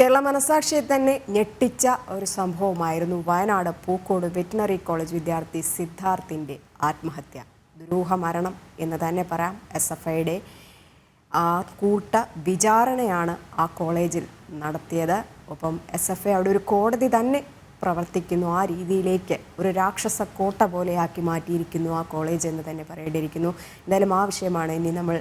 കേരള മനസാക്ഷിയെ തന്നെ ഞെട്ടിച്ച ഒരു സംഭവമായിരുന്നു വയനാട് പൂക്കോട് വെറ്റിനറി കോളേജ് വിദ്യാർത്ഥി സിദ്ധാർത്ഥിന്റെ ആത്മഹത്യ. ദുരൂഹ മരണം എന്ന് തന്നെ പറയാം. എസ് എഫ് ഐയുടെ ആ കൂട്ട വിചാരണയാണ് ആ കോളേജിൽ നടത്തിയത്. ഒപ്പം എസ് എഫ് ഐ അവിടെ ഒരു കോടതി തന്നെ പ്രവർത്തിക്കുന്നു. ആ രീതിയിലേക്ക് ഒരു രാക്ഷസ കോട്ട പോലെയാക്കി മാറ്റിയിരിക്കുന്നു ആ കോളേജ് എന്ന് തന്നെ പറയേണ്ടിയിരിക്കുന്നു. എന്തായാലും ആ വിഷയമാണ് ഇനി നമ്മൾ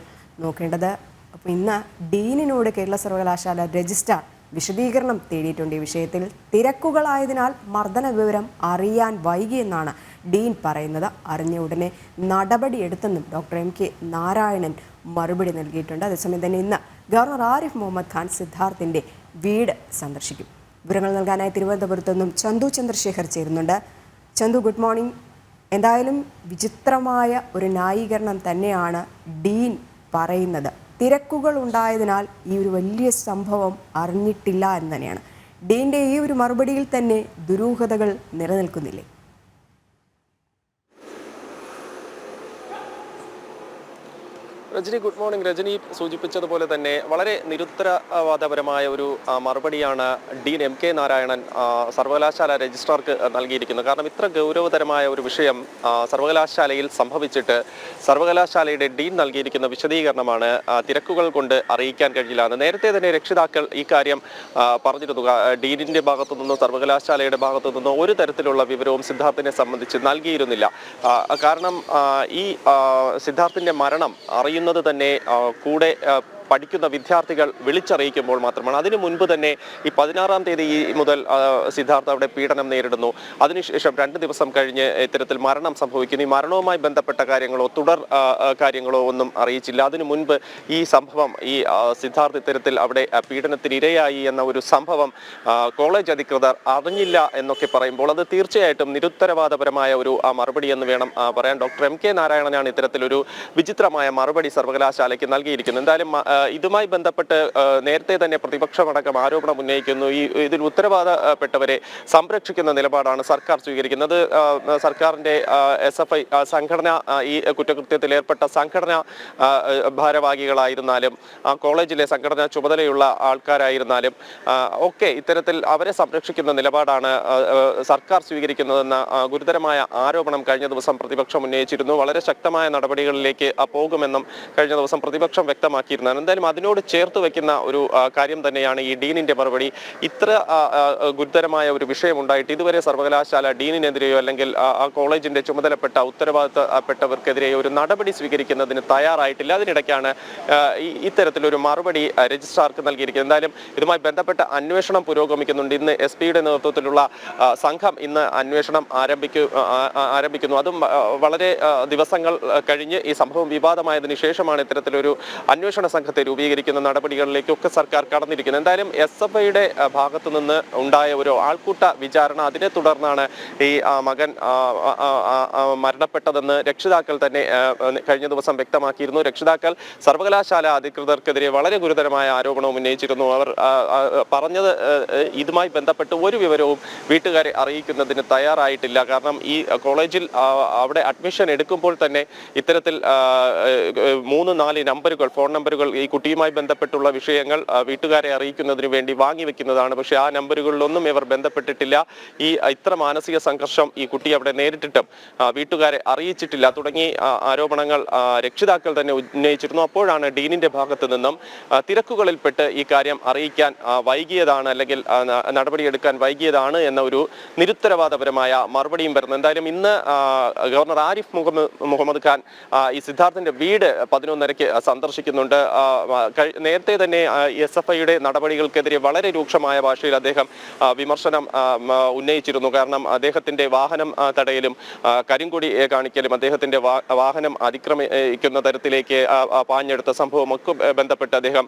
നോക്കേണ്ടത്. അപ്പോൾ ഇന്ന് ഡീനിനോട് കേരള സർവകലാശാല രജിസ്ട്രാർ വിശദീകരണം തേടിയിട്ടുണ്ട് ഈ വിഷയത്തിൽ. തിരക്കുകളായതിനാൽ മർദ്ദന വിവരം അറിയാൻ വൈകിയെന്നാണ് ഡീൻ പറയുന്നത്. അറിഞ്ഞ ഉടനെ നടപടിയെടുത്തെന്നും ഡോക്ടർ എം കെ നാരായണൻ മറുപടി നൽകിയിട്ടുണ്ട്. അതേസമയം തന്നെ ഇന്ന് ഗവർണർ ആരിഫ് മുഹമ്മദ് ഖാൻ സിദ്ധാർത്ഥിന്റെ വീട് സന്ദർശിക്കും. വിവരങ്ങൾ നൽകാനായി തിരുവനന്തപുരത്തു നിന്നും ചന്തു ചന്ദ്രശേഖർ ചേരുന്നുണ്ട്. Chandu good morning. എന്തായാലും വിചിത്രമായ ഒരു ന്യായീകരണം തന്നെയാണ് ഡീൻ പറയുന്നത്. തിരക്കുകൾ ഉണ്ടായതിനാൽ ഈ ഒരു വലിയ സംഭവം അറിഞ്ഞിട്ടില്ല എന്ന് തന്നെയാണ്. ഡീന്റെ ഈ ഒരു മറുപടിയിൽ തന്നെ ദുരൂഹതകൾ നിലനിൽക്കുന്നില്ലേ? Rajani good morning. രജനി സൂചിപ്പിച്ചതുപോലെ തന്നെ വളരെ നിരുത്തരവാദപരമായ ഒരു മറുപടിയാണ് ഡീൻ എം കെ നാരായണൻ സർവകലാശാല രജിസ്ട്രാർക്ക് നൽകിയിരിക്കുന്നത്. കാരണം ഇത്ര ഗൗരവതരമായ ഒരു വിഷയം സർവകലാശാലയിൽ സംഭവിച്ചിട്ട് സർവകലാശാലയുടെ ഡീൻ നൽകിയിരിക്കുന്ന വിശദീകരണമാണ് തിരക്കുകൾ കൊണ്ട് അറിയിക്കാൻ കഴിയില്ല എന്ന്. നേരത്തെ തന്നെ രക്ഷിതാക്കൾ ഈ കാര്യം പറഞ്ഞിരുന്നു. ഡീനിന്റെ ഭാഗത്തു നിന്നോ സർവകലാശാലയുടെ ഭാഗത്തു നിന്നോ ഒരു തരത്തിലുള്ള വിവരവും സിദ്ധാർത്ഥിനെ സംബന്ധിച്ച് നൽകിയിരുന്നില്ല. കാരണം ഈ സിദ്ധാർത്ഥിന്റെ മരണം മരണം തന്നെ കൂടെ പഠിക്കുന്ന വിദ്യാർത്ഥികൾ വിളിച്ചറിയിക്കുമ്പോൾ മാത്രമാണ്. അതിനു മുൻപ് തന്നെ ഈ പതിനാറാം തീയതി മുതൽ സിദ്ധാർത്ഥ അവിടെ പീഡനം നേരിടുന്നു. അതിനുശേഷം രണ്ട് ദിവസം കഴിഞ്ഞ് ഇത്തരത്തിൽ മരണം സംഭവിക്കുന്നു. ഈ മരണവുമായി ബന്ധപ്പെട്ട കാര്യങ്ങളോ തുടർ കാര്യങ്ങളോ ഒന്നും അറിയിച്ചില്ല. അതിനു മുൻപ് ഈ സംഭവം ഈ സിദ്ധാർത്ഥ ഇത്തരത്തിൽ അവിടെ പീഡനത്തിന് ഇരയായി എന്ന ഒരു സംഭവം കോളേജ് അധികൃതർ അറിഞ്ഞില്ല എന്നൊക്കെ പറയുമ്പോൾ അത് തീർച്ചയായിട്ടും നിരുത്തരവാദപരമായ ഒരു മറുപടി എന്ന് വേണം പറയാൻ. ഡോക്ടർ എം കെ നാരായണനാണ് ഇത്തരത്തിലൊരു വിചിത്രമായ മറുപടി സർവകലാശാലയ്ക്ക് നൽകിയിരിക്കുന്നത്. എന്തായാലും ഇതുമായി ബന്ധപ്പെട്ട് നേരത്തെ തന്നെ പ്രതിപക്ഷമടക്കം ആരോപണം ഉന്നയിക്കുന്നു. ഈ ഇതിൽ ഉത്തരവാദപ്പെട്ടവരെ സംരക്ഷിക്കുന്ന നിലപാടാണ് സർക്കാർ സ്വീകരിക്കുന്നത്. സർക്കാരിന്റെ എസ് എഫ് ഐ സംഘടന ഈ കുറ്റകൃത്യത്തിൽ ഏർപ്പെട്ട സംഘടന ഭാരവാഹികളായിരുന്നാലും കോളേജിലെ സംഘടന ചുമതലയുള്ള ആൾക്കാരായിരുന്നാലും ഒക്കെ ഇത്തരത്തിൽ അവരെ സംരക്ഷിക്കുന്ന നിലപാടാണ് സർക്കാർ സ്വീകരിക്കുന്നതെന്ന ഗുരുതരമായ ആരോപണം കഴിഞ്ഞ ദിവസം പ്രതിപക്ഷം ഉന്നയിച്ചിരുന്നു. വളരെ ശക്തമായ നടപടികളിലേക്ക് പോകുമെന്നും കഴിഞ്ഞ ദിവസം പ്രതിപക്ഷം വ്യക്തമാക്കിയിരുന്നതാണ് എന്തായാലും അതിനോട് ചേർത്ത് വെക്കുന്ന ഒരു കാര്യം തന്നെയാണ് ഈ ഡീനിന്റെ മറുപടി. ഇത്ര ഗുരുതരമായ ഒരു വിഷയം ഉണ്ടായിട്ട് ഇതുവരെ സർവകലാശാല ഡീനിനെതിരെയോ അല്ലെങ്കിൽ ആ, കോളേജിന്റെ ചുമതലപ്പെട്ട ഉത്തരവാദിത്തപ്പെട്ടവർക്കെതിരെയോ ഒരു നടപടി സ്വീകരിക്കുന്നതിന് തയ്യാറായിട്ടില്ല. അതിനിടയ്ക്കാണ് ഇത്തരത്തിലൊരു മറുപടി രജിസ്ട്രാർക്ക് നൽകിയിരിക്കുന്നത്. എന്തായാലും ഇതുമായി ബന്ധപ്പെട്ട അന്വേഷണം പുരോഗമിക്കുന്നുണ്ട്. ഇന്ന് എസ് പിയുടെ നേതൃത്വത്തിലുള്ള സംഘം ഇന്ന് അന്വേഷണം ആരംഭിക്കു ആരംഭിക്കുന്നു. അതും വളരെ ദിവസങ്ങൾ കഴിഞ്ഞ് ഈ സംഭവം വിവാദമായതിനു ശേഷമാണ് ഇത്തരത്തിലൊരു അന്വേഷണ സംഘത്തെ രൂപീകരിക്കുന്ന നടപടികളിലേക്കൊക്കെ സർക്കാർ കടന്നിരിക്കുന്നത് എന്തായാലും എസ് എഫ് ഐയുടെ ഭാഗത്തു നിന്ന് ഉണ്ടായ ഒരു ആൾക്കൂട്ട വിചാരണ അതിനെ തുടർന്നാണ് ഈ മകൻ മരണപ്പെട്ടതെന്ന് രക്ഷിതാക്കൾ തന്നെ കഴിഞ്ഞ ദിവസം വ്യക്തമാക്കിയിരുന്നു. രക്ഷിതാക്കൾ സർവകലാശാല അധികൃതർക്കെതിരെ വളരെ ഗുരുതരമായ ആരോപണവും ഉന്നയിച്ചിരുന്നു. അവർ പറഞ്ഞത് ഇതുമായി ബന്ധപ്പെട്ട് ഒരു വിവരവും വീട്ടുകാരെ അറിയിക്കുന്നതിന് തയ്യാറായിട്ടില്ല. കാരണം ഈ കോളേജിൽ അവിടെ അഡ്മിഷൻ എടുക്കുമ്പോൾ തന്നെ ഇത്തരത്തിൽ മൂന്ന് നാല് നമ്പറുകൾ ഫോൺ നമ്പറുകൾ ഈ കുട്ടിയുമായി ബന്ധപ്പെട്ടുള്ള വിഷയങ്ങൾ വീട്ടുകാരെ അറിയിക്കുന്നതിന് വേണ്ടി വാങ്ങിവെക്കുന്നതാണ് പക്ഷേ ആ നമ്പറുകളിലൊന്നും ഇവർ ബന്ധപ്പെട്ടിട്ടില്ല. ഈ ഇത്ര മാനസിക സംഘർഷം ഈ കുട്ടി അവിടെ നേരിട്ടിട്ടും വീട്ടുകാരെ അറിയിച്ചിട്ടില്ല. തുടങ്ങി ആരോപണങ്ങൾ രക്ഷിതാക്കൾ തന്നെ ഉന്നയിച്ചിരുന്നു. അപ്പോഴാണ് ഡീനിന്റെ ഭാഗത്തു നിന്നും തിരക്കുകളിൽപ്പെട്ട് ഈ കാര്യം അറിയിക്കാൻ വൈകിയതാണ് അല്ലെങ്കിൽ നടപടിയെടുക്കാൻ വൈകിയതാണ് എന്ന ഒരു നിരുത്തരവാദപരമായ മറുപടിയും വരുന്നത് എന്തായാലും ഇന്ന് ഗവർണർ ആരിഫ് മുഹമ്മദ് മുഹമ്മദ് ഖാൻ ഈ സിദ്ധാർത്ഥിന്റെ വീട് പതിനൊന്നരയ്ക്ക് സന്ദർശിക്കുന്നുണ്ട്. നേരത്തെ തന്നെ എസ് എഫ് ഐയുടെ നടപടികൾക്കെതിരെ വളരെ രൂക്ഷമായ ഭാഷയിൽ അദ്ദേഹം വിമർശനം ഉന്നയിച്ചിരുന്നു. കാരണം അദ്ദേഹത്തിന്റെ വാഹനം തടയലും കരിങ്കൊടി കാണിക്കലും അദ്ദേഹത്തിന്റെ വാഹനം അതിക്രമിക്കുന്ന തരത്തിലേക്ക് പാഞ്ഞെടുത്ത സംഭവമൊക്കെ ബന്ധപ്പെട്ട് അദ്ദേഹം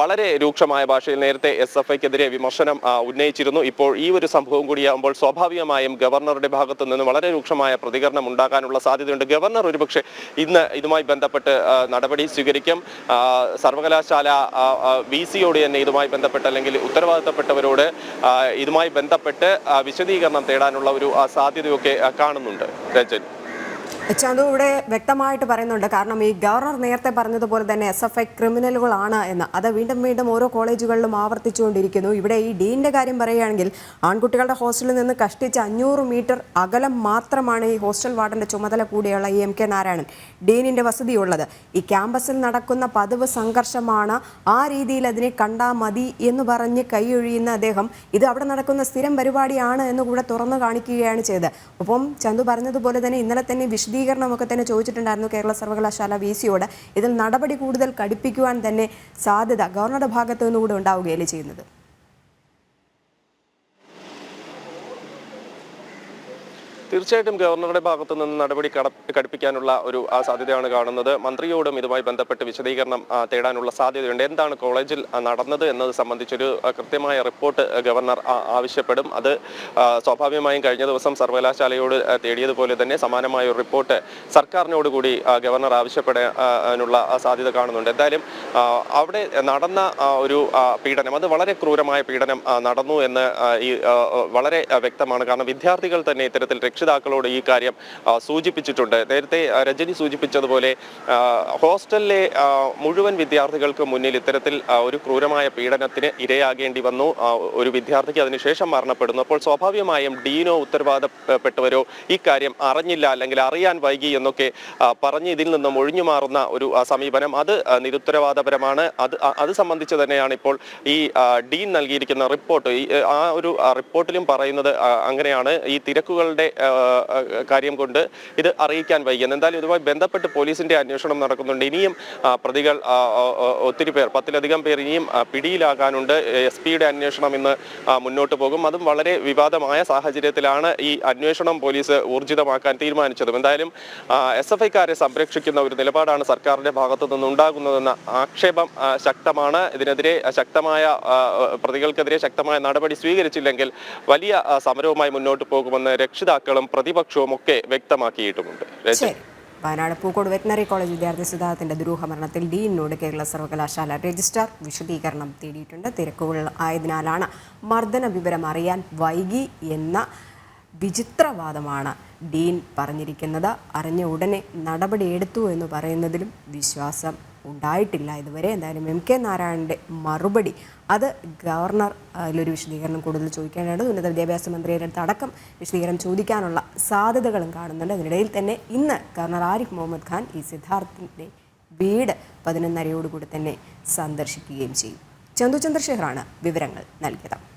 വളരെ രൂക്ഷമായ ഭാഷയിൽ നേരത്തെ എസ് എഫ് ഐക്കെതിരെ വിമർശനം ഉന്നയിച്ചിരുന്നു. ഇപ്പോൾ ഈ ഒരു സംഭവം കൂടിയാകുമ്പോൾ സ്വാഭാവികമായും ഗവർണറുടെ ഭാഗത്തു നിന്ന് വളരെ രൂക്ഷമായ പ്രതികരണം ഉണ്ടാകാനുള്ള സാധ്യതയുണ്ട്. ഗവർണർ ഒരുപക്ഷെ ഇന്ന് ഇതുമായി ബന്ധപ്പെട്ട് നടപടി സ്വീകരിക്കും. സർവകലാശാല വി സിയോട് തന്നെ ഇതുമായി ബന്ധപ്പെട്ട് അല്ലെങ്കിൽ ഉത്തരവാദിത്തപ്പെട്ടവരോട് ഇതുമായി ബന്ധപ്പെട്ട് വിശദീകരണം തേടാനുള്ള ഒരു സാധ്യതയൊക്കെ കാണുന്നുണ്ട്. രഞ്ജൻ. ചന്തു ഇവിടെ വ്യക്തമായിട്ട് പറയുന്നുണ്ട്. കാരണം ഈ ഗവർണർ നേരത്തെ പറഞ്ഞതുപോലെ തന്നെ എസ് എഫ് ഐ ക്രിമിനലുകളാണ് എന്ന്. അത് വീണ്ടും വീണ്ടും ഓരോ കോളേജുകളിലും ആവർത്തിച്ചുകൊണ്ടിരിക്കുന്നു. ഇവിടെ ഈ ഡീന്റെ കാര്യം പറയുകയാണെങ്കിൽ ആൺകുട്ടികളുടെ ഹോസ്റ്റലിൽ നിന്ന് കഷ്ടിച്ച് അഞ്ഞൂറ് മീറ്റർ അകലം മാത്രമാണ് ഈ ഹോസ്റ്റൽ വാർഡന്റെ ചുമതല കൂടിയുള്ള ഈ എം കെ നാരായണൻ. ഡീനിന്റെ വസതിയുള്ളത്. ഈ ക്യാമ്പസിൽ നടക്കുന്ന പതിവ് സംഘർഷമാണ് ആ രീതിയിൽ അതിനെ കണ്ടാ മതി എന്ന് പറഞ്ഞ് കൈയൊഴിയുന്ന അദ്ദേഹം ഇത് അവിടെ നടക്കുന്ന സ്ഥിരം പരിപാടിയാണ് എന്ന് കൂടെ തുറന്നു കാണിക്കുകയാണ് ചെയ്തത്. ഒപ്പം ചന്തു പറഞ്ഞതുപോലെ തന്നെ ഇന്നലെ തന്നെ വിശദീകരണമൊക്കെ തന്നെ ചോദിച്ചിട്ടുണ്ടായിരുന്നു കേരള സർവകലാശാല വി സിയോട്. ഇതിൽ നടപടി കൂടുതൽ കടുപ്പിക്കുവാൻ തന്നെ സാധ്യത ഗവർണറുടെ ഭാഗത്തു നിന്നുകൂടെ ഉണ്ടാവുകയല്ലേ ചെയ്യുന്നത്? തീർച്ചയായിട്ടും ഗവർണറുടെ ഭാഗത്തു നിന്ന് നടപടി കട- കടുപ്പിക്കാനുള്ള ഒരു ആ, സാധ്യതയാണ് കാണുന്നത്. മന്ത്രിയോടും ഇതുമായി ബന്ധപ്പെട്ട് വിശദീകരണം തേടാനുള്ള സാധ്യതയുണ്ട്. എന്താണ് കോളേജിൽ നടന്നത് എന്നത് സംബന്ധിച്ചൊരു കൃത്യമായ റിപ്പോർട്ട് ഗവർണർ ആവശ്യപ്പെടും. അത് സ്വാഭാവികമായും കഴിഞ്ഞ ദിവസം സർവകലാശാലയോട് തേടിയതുപോലെ തന്നെ സമാനമായ ഒരു റിപ്പോർട്ട് സർക്കാരിനോടുകൂടി ഗവർണർ ആവശ്യപ്പെടാനുള്ള സാധ്യത കാണുന്നുണ്ട്. എന്തായാലും അവിടെ നടന്ന ഒരു പീഡനം അത് വളരെ ക്രൂരമായ പീഡനം നടന്നു എന്ന് ഈ വളരെ വ്യക്തമാണ്. കാരണം വിദ്യാർത്ഥികൾ തന്നെ ഇത്തരത്തിൽ രക്ഷിതാക്കളോട് ഈ കാര്യം സൂചിപ്പിച്ചിട്ടുണ്ട്. നേരത്തെ രജനി സൂചിപ്പിച്ചതുപോലെ ഹോസ്റ്റലിലെ മുഴുവൻ വിദ്യാർത്ഥികൾക്ക് മുന്നിൽ ഇത്തരത്തിൽ ഒരു ക്രൂരമായ പീഡനത്തിന് ഇരയാകേണ്ടി വന്നു. ഒരു വിദ്യാർത്ഥിക്ക് അതിനുശേഷം മരണപ്പെടുന്നു. അപ്പോൾ സ്വാഭാവികമായും ഡീനോ ഉത്തരവാദപ്പെട്ടവരോ ഈ കാര്യം അറിഞ്ഞില്ല അല്ലെങ്കിൽ അറിയാൻ വൈകി എന്നൊക്കെ പറഞ്ഞ് ഇതിൽ നിന്നും ഒഴിഞ്ഞു മാറുന്ന ഒരു സമീപനം അത് നിരുത്തരവാദപരമാണ്. അത് അത് സംബന്ധിച്ച് തന്നെയാണ് ഇപ്പോൾ ഈ ഡീൻ നൽകിയിരിക്കുന്ന റിപ്പോർട്ട്. ആ ഒരു റിപ്പോർട്ടിലും പറയുന്നത് അങ്ങനെയാണ്. ഈ തിരക്കുകളുടെ കാര്യം കൊണ്ട് ഇത് അറിയിക്കാൻ വൈകിയെന്ന്. എന്തായാലും ഇതുമായി ബന്ധപ്പെട്ട് പോലീസിന്റെ അന്വേഷണം നടക്കുന്നുണ്ട്. ഇനിയും പ്രതികൾ ഒത്തിരി പേർ പത്തിലധികം പേർ ഇനിയും പിടിയിലാകാനുണ്ട്. എസ് പിയുടെ അന്വേഷണം ഇന്ന് മുന്നോട്ട് പോകും. അതും വളരെ വിവാദമായ സാഹചര്യത്തിലാണ് ഈ അന്വേഷണം പോലീസ് ഊർജിതമാക്കാൻ തീരുമാനിച്ചതും. എന്തായാലും എസ് എഫ് ഐക്കാരെ സംരക്ഷിക്കുന്ന ഒരു നിലപാടാണ് സർക്കാരിന്റെ ഭാഗത്തു നിന്നുണ്ടാകുന്നതെന്ന ആക്ഷേപം ശക്തമാണ്. ഇതിനെതിരെ ശക്തമായ പ്രതികൾക്കെതിരെ ശക്തമായ നടപടി സ്വീകരിച്ചില്ലെങ്കിൽ വലിയ സമരവുമായി മുന്നോട്ട് പോകുമെന്ന് രക്ഷിതാക്കളും പ്രതിപക്ഷവും ഒക്കെ വ്യക്തമാക്കിയിട്ടുമുണ്ട്. വയനാട് പൂക്കോട് വെറ്റിനറി കോളേജ് വിദ്യാർത്ഥി സിദ്ധാർത്ഥിന്റെ ദുരൂഹമരണത്തിൽ ഡീനിനോട് കേരള സർവകലാശാല രജിസ്ട്രാർ വിശദീകരണം തേടിയിട്ടുണ്ട്. തിരക്കുകൾ ആയതിനാലാണ് മർദ്ദന വിവരം അറിയാൻ വൈകി എന്ന വിചിത്രവാദമാണ് ഡീൻ പറഞ്ഞിരിക്കുന്നത്. അറിഞ്ഞ ഉടനെ നടപടിയെടുത്തു എന്ന് പറയുന്നതിലും വിശ്വാസം ഉണ്ടായിട്ടില്ല. ഇതുവരെ എന്തായാലും എം കെ നാരായണന്റെ മറുപടി. അത് ഗവർണർ അതിലൊരു വിശദീകരണം കൂടുതൽ ചോദിക്കേണ്ടത് ഉന്നത വിദ്യാഭ്യാസ മന്ത്രിയുടെ അടക്കം വിശദീകരണം ചോദിക്കാനുള്ള സാധ്യതകളും കാണുന്നുണ്ട്. അതിനിടയിൽ തന്നെ ഇന്ന് ഗവർണർ ആരിഫ് മുഹമ്മദ് ഖാൻ ഈ സിദ്ധാർത്ഥിന്റെ വീട് പതിനൊന്നരയോടുകൂടി തന്നെ സന്ദർശിക്കുകയും ചെയ്യും. ചന്തു ചന്ദ്രശേഖറാണ് വിവരങ്ങൾ നൽകിയത്.